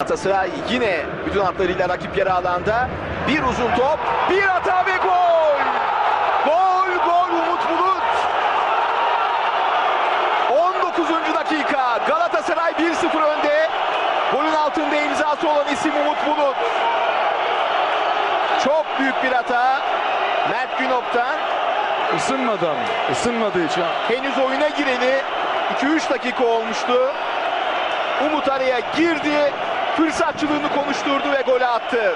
Galatasaray yine bütün hatlarıyla rakip yarı alanda. Bir uzun top, bir hata ve gol! Gol, gol Umut Bulut! 19. dakika Galatasaray 1-0 önde. Golün altında imzası olan isim Umut Bulut. Çok büyük bir hata. Mert Günok'tan Isınmadı ama. Isınmadığı için. henüz oyuna gireli 2-3 dakika olmuştu. Umut araya girdi. Fırsatçılığını konuşturdu ve golü attı.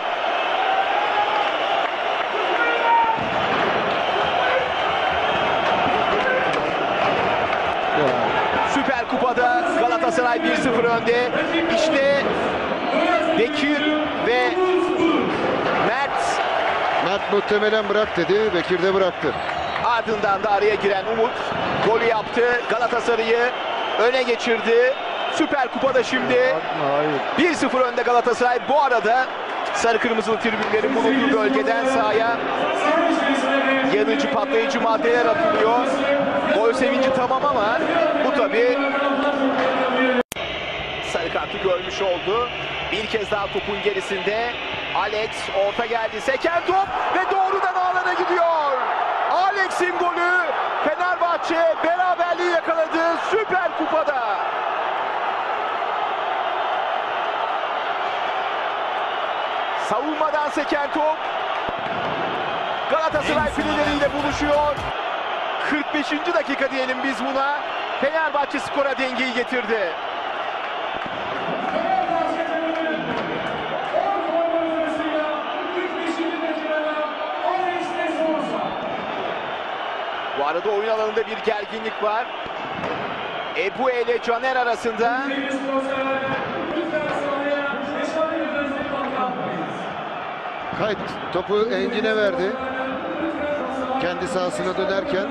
Süper Kupa'da Galatasaray 1-0 önde. İşte Bekir ve Mert Mert muhtemelen bırak dedi. Bekir de bıraktı. Ardından da araya giren Umut golü yaptı. Galatasaray'ı öne geçirdi. Süper Kupa'da şimdi Atma hayır. 1-0 önde Galatasaray. Bu arada sarı kırmızılı tribünlerin bulunduğu bölgeden sahaya yanıcı patlayıcı maddeler atılıyor. Gol sevinci tamam ama bu tabi sarı kartı görmüş oldu. Bir kez daha topun gerisinde Alex orta geldi. Seken top ve doğrudan ağlara gidiyor. Alex'in golü Fenerbahçe beraberliği yakaladı Süper Kupa'da. Savunmadan seken top Galatasaray fileleriyle buluşuyor. 45. dakika diyelim biz buna. Fenerbahçe skora dengeyi getirdi. Bu arada oyun alanında bir gerginlik var. Ebu ile Caner arasında. Kayıt topu Engin'e verdi. Kendi sahasına dönerken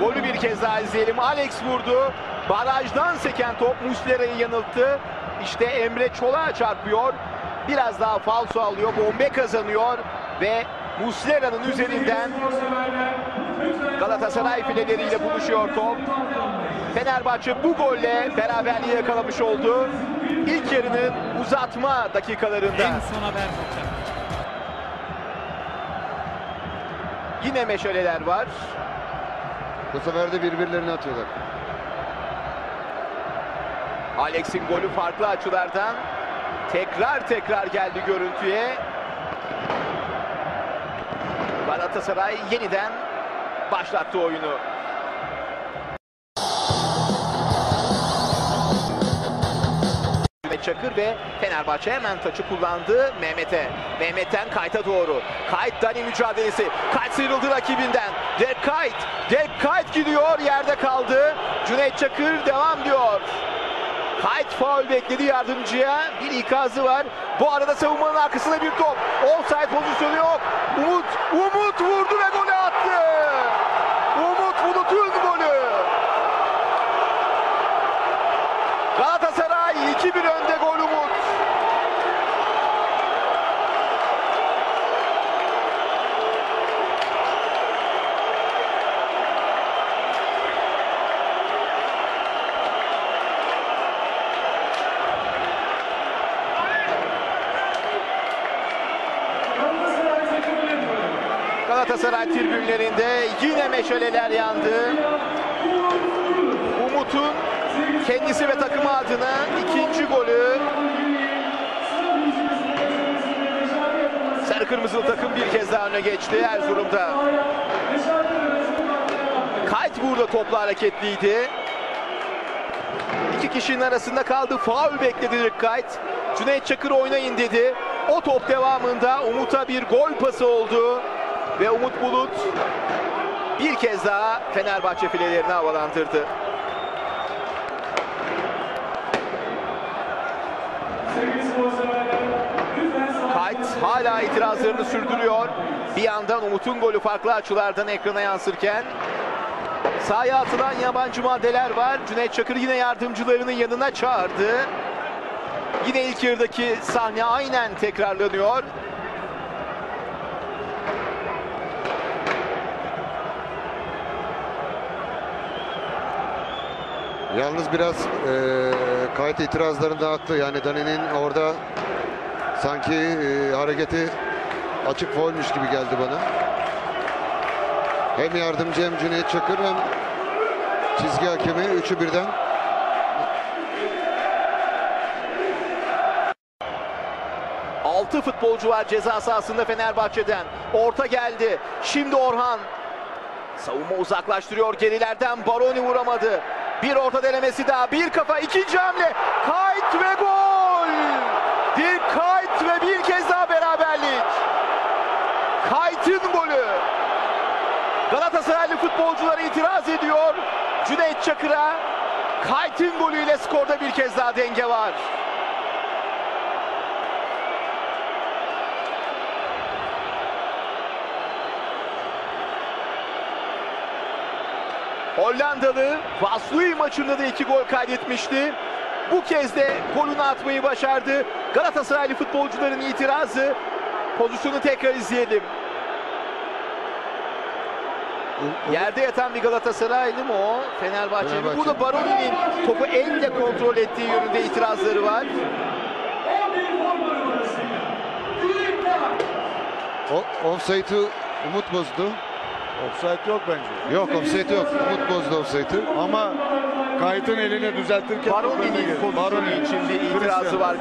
Golü bir kez daha izleyelim. Alex vurdu. Barajdan seken top Muslera'yı yanılttı. İşte Emre Çolak'a çarpıyor. Biraz daha falso alıyor. Bombe kazanıyor. Ve Muslera'nın üzerinden Galatasaray fileleriyle buluşuyor top. Fenerbahçe bu golle beraberliği yakalamış oldu. İlk yarının uzatma dakikalarında. En son haber nokta. Yine meşaleler var. bu sefer de birbirlerini atıyorlar. Alex'in golü farklı açılardan tekrar tekrar geldi görüntüye. Galatasaray yeniden başlattı oyunu. Çakır ve Fenerbahçe hemen taçı kullandı Mehmet'e. Mehmet'ten Kayt'a doğru. Kayt Dani mücadelesi. Kayt sıyrıldı rakibinden. Jack Kayt. Jack Kayt gidiyor yerde kaldı. Cüneyt Çakır devam diyor. Kayt faul bekledi yardımcıya. Bir ikazı var. Bu arada savunmanın arkasında bir top. Offside pozisyonu yok. Umut, Umut vurdu ve golü attı. Umut Bulut'un golü. Galatasaray 2-1 önde gol Umut. Galatasaray tribünlerinde yine meşaleler yandı. Umut'un kendisi ve takımı adına ikinci golü. Sarı kırmızılı takım bir kez daha öne geçti Erzurum'da. Kayt burada topla hareketliydi. İki kişinin arasında kaldı. Faul bekledi Rick Kayt. Cüneyt Çakır oynayın dedi. O top devamında Umut'a bir gol pası oldu. Ve Umut Bulut bir kez daha Fenerbahçe filelerini havalandırdı. Kayt hala itirazlarını sürdürüyor. Bir yandan Umut'un golü farklı açılardan ekrana yansırken sahaya atılan yabancı maddeler var. Cüneyt Çakır yine yardımcılarının yanına çağırdı. Yine ilk yarıdaki sahne aynen tekrarlanıyor. Yalnız biraz eee Kayıt itirazlarında haklı. Yani Dani'nin orada sanki e, hareketi açık foulmüş gibi geldi bana. Hem yardımcı hem Cüneyt Çakır hem çizgi hakemi üçü birden Altı futbolcu var ceza sahasında Fenerbahçe'den. Orta geldi. Şimdi Orhan. Savunma uzaklaştırıyor gerilerden. Baroni vuramadı. Bir orta denemesi daha. Bir kafa. ikinci hamle. Kayıt ve gol. Bir kayıt ve bir kez daha beraberlik. Kayıt'ın golü. Galatasaraylı futbolcular itiraz ediyor. Cüneyt Çakır'a Kayıt'ın golüyle skorda bir kez daha denge var. Hollandalı Vaslui maçında da iki gol kaydetmişti. Bu kez de golünü atmayı başardı. Galatasaraylı futbolcuların itirazı. Pozisyonu tekrar izleyelim. Yerde yatan bir Galatasaraylı mı o? Fenerbahçe? Fenerbahçe. Burada Baroni'nin topu elle kontrol ettiği yönünde itirazları var. o, offside'ı Umut bozdu. Offside yok bence. Yok offside yok. Umut bozdu offside'ı. Ama kayıtın elini düzeltirken... Baroni'nin pozisyonu için bir itirazı var